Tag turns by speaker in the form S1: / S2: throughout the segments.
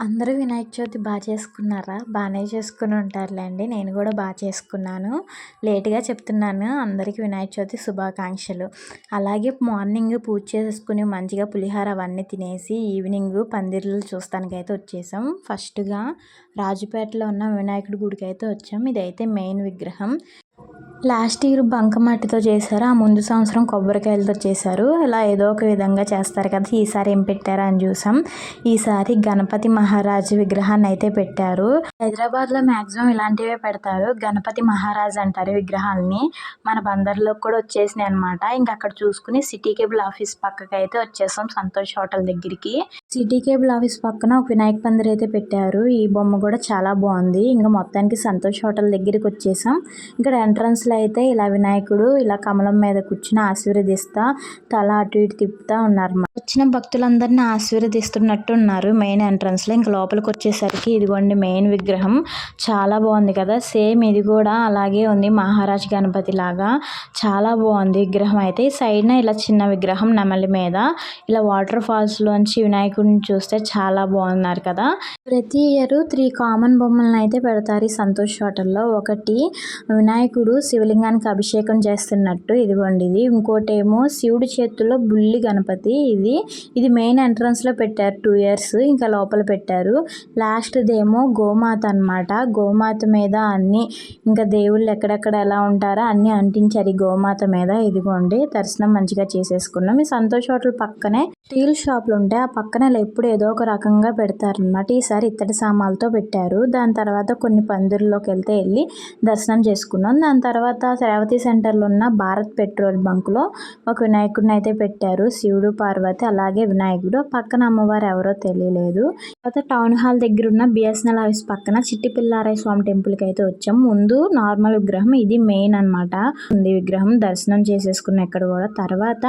S1: అందరూ వినాయక చవితి బాగా చేసుకున్నారా? బాగానే చేసుకుని ఉంటారులేండి. నేను కూడా బాగా చేసుకున్నాను. లేట్గా చెప్తున్నాను. అందరికీ వినాయక చవితి శుభాకాంక్షలు. అలాగే మార్నింగ్ పూజ చేసుకుని మంచిగా పులిహార అవన్నీ తినేసి ఈవినింగ్ పందిర్లు చూస్తానికైతే వచ్చేసాం. ఫస్ట్గా రాజుపేటలో ఉన్న వినాయకుడి గుడికి అయితే వచ్చాం. ఇదైతే మెయిన్ విగ్రహం. లాస్ట్ ఇయర్ బంకమట్టితో చేశారు. ఆ ముందు సంవత్సరం కొబ్బరికాయలతో చేశారు. ఇలా ఏదో ఒక విధంగా చేస్తారు కదా. ఈసారి ఏం పెట్టారా అని చూసాం. ఈసారి గణపతి మహారాజు విగ్రహాన్ని అయితే పెట్టారు. హైదరాబాద్లో మ్యాక్సిమం ఇలాంటివే పెడతారు. గణపతి మహారాజ్ అంటారు విగ్రహాలని. మన బందర్లో కూడా వచ్చేసినాయి అనమాట ఇంకా అక్కడ చూసుకుని సిటీ కేబుల్ ఆఫీస్ పక్కకి అయితే వచ్చేసాం సంతోష్ హోటల్ దగ్గరికి. సిటీ కేబుల్ ఆఫీస్ పక్కన ఒక వినాయక పందిరి అయితే పెట్టారు. ఈ బొమ్మ కూడా చాలా బాగుంది. ఇంకా మొత్తానికి సంతోష్ హోటల్ దగ్గరికి వచ్చేసాం. ఇక్కడ ఎంట్రన్స్ లో అయితే ఇలా వినాయకుడు ఇలా కమలం మీద కూర్చుని ఆశీర్వదిస్తా తల అటు ఇటు తిప్పుతా ఉన్నారు వచ్చిన భక్తులందరినీ ఆశీర్వదిస్తున్నట్టు ఉన్నారు. మెయిన్ ఎంట్రన్స్లో ఇంకా లోపలికి వచ్చేసరికి ఇదిగోండి మెయిన్ విగ్రహం. చాలా బాగుంది కదా. సేమ్ ఇది కూడా అలాగే ఉంది. మహారాజ్ గణపతి లాగా చాలా బాగుంది విగ్రహం అయితే. సైడ్న ఇలా చిన్న విగ్రహం నెమలి మీద. ఇలా వాటర్ ఫాల్స్ లోంచి వినాయకుడిని చూస్తే చాలా బాగున్నారు కదా. ప్రతి ఇయర్ త్రీ కామన్ బొమ్మలను అయితే పెడతారు ఈ సంతోష్ హోటల్లో. ఒకటి వినాయకుడు శివ శివలింగానికి అభిషేకం చేస్తున్నట్టు ఇదిగోండి ఇది. ఇంకోటి ఏమో శివుడి చేతుల్లో బుల్లి గణపతి. ఇది ఇది మెయిన్ ఎంట్రన్స్లో పెట్టారు టూ ఇయర్స్ ఇంకా లోపల పెట్టారు. లాస్ట్ గోమాత అనమాట గోమాత మీద అన్ని ఇంకా దేవుళ్ళు ఎక్కడెక్కడ ఎలా ఉంటారో అన్ని అంటించారు ఈ గోమాత మీద. ఇదిగోండి దర్శనం మంచిగా చేసేసుకున్నాం. ఈ సంతోష్ హోటల్ పక్కనే స్టీల్ షాపులు ఉంటాయి ఆ పక్కన ఎప్పుడు ఏదో ఒక రకంగా పెడతారనమాట ఈసారి ఇత్తడి సామాన్లతో పెట్టారు. దాని తర్వాత కొన్ని పందిరిలోకి వెళ్తే వెళ్ళి దర్శనం చేసుకున్నాం. దాని తర్వాత శ్రావతి సెంటర్లో ఉన్న భారత్ పెట్రోల్ బంక్లో ఒక వినాయకుడిని అయితే పెట్టారు. శివుడు పార్వతి అలాగే వినాయకుడు. పక్కన అమ్మవారు ఎవరో తెలియలేదు. తర్వాత టౌన్ హాల్ దగ్గర ఉన్న బిఎస్ఎన్ఎల్ ఆఫీస్ పక్కన చిట్టి పిల్లారాయ స్వామి టెంపుల్కి అయితే వచ్చాం. ముందు నార్మల్ విగ్రహం ఇది మెయిన్ అనమాట ఉంది విగ్రహం దర్శనం చేసేసుకున్న ఇక్కడ కూడా. తర్వాత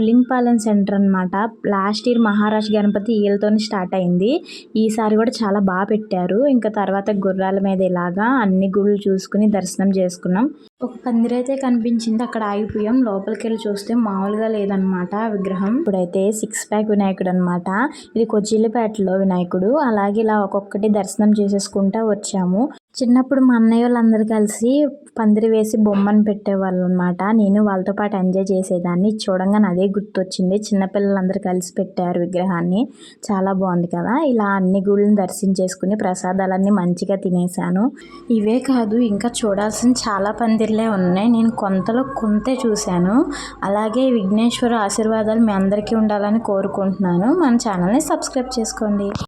S1: ఉలింపాలెం సెంటర్ అనమాట లాస్ట్ ఇయర్ మహారాష్ట్ర గణపతి ఈలతోనే స్టార్ట్ అయింది. ఈసారి కూడా చాలా బాగా పెట్టారు. ఇంకా తర్వాత గుర్రాల మీద ఇలాగా అన్ని గుళ్ళు చూసుకుని దర్శనం చేసుకున్నాం. ఒక పందిరి అయితే కనిపించింది. అక్కడ ఆగిపోయాం లోపలికి వెళ్ళి చూస్తే మామూలుగా లేదనమాట విగ్రహం. ఇప్పుడైతే సిక్స్ ప్యాక్ వినాయకుడు అనమాట ఇది కొచ్చిల్లిపేటలో వినాయకుడు. అలాగే ఇలా ఒక్కొక్కటి దర్శనం చేసేసుకుంటా వచ్చాము. చిన్నప్పుడు మా అన్నయ్య వాళ్ళందరూ కలిసి పందిరి వేసి బొమ్మను పెట్టేవాళ్ళు అనమాట నేను వాళ్ళతో పాటు ఎంజాయ్ చేసేదాన్ని. చూడంగానే అదే గుర్తొచ్చింది. చిన్నపిల్లలందరూ కలిసి పెట్టారు విగ్రహాన్ని. చాలా బాగుంది కదా. ఇలా అన్ని గుళ్ళని దర్శించేసుకుని ప్రసాదాలన్నీ మంచిగా తినేసాను ఇవే కాదు ఇంకా చూడాల్సిన చాలా పందిర్లే ఉన్నాయి. నేను కొంతలో కొంతే చూశాను. అలాగే విఘ్నేశ్వర ఆశీర్వాదాలు మీ అందరికీ ఉండాలని కోరుకుంటున్నాను. మన ఛానల్ని సబ్స్క్రైబ్ చేసుకోండి.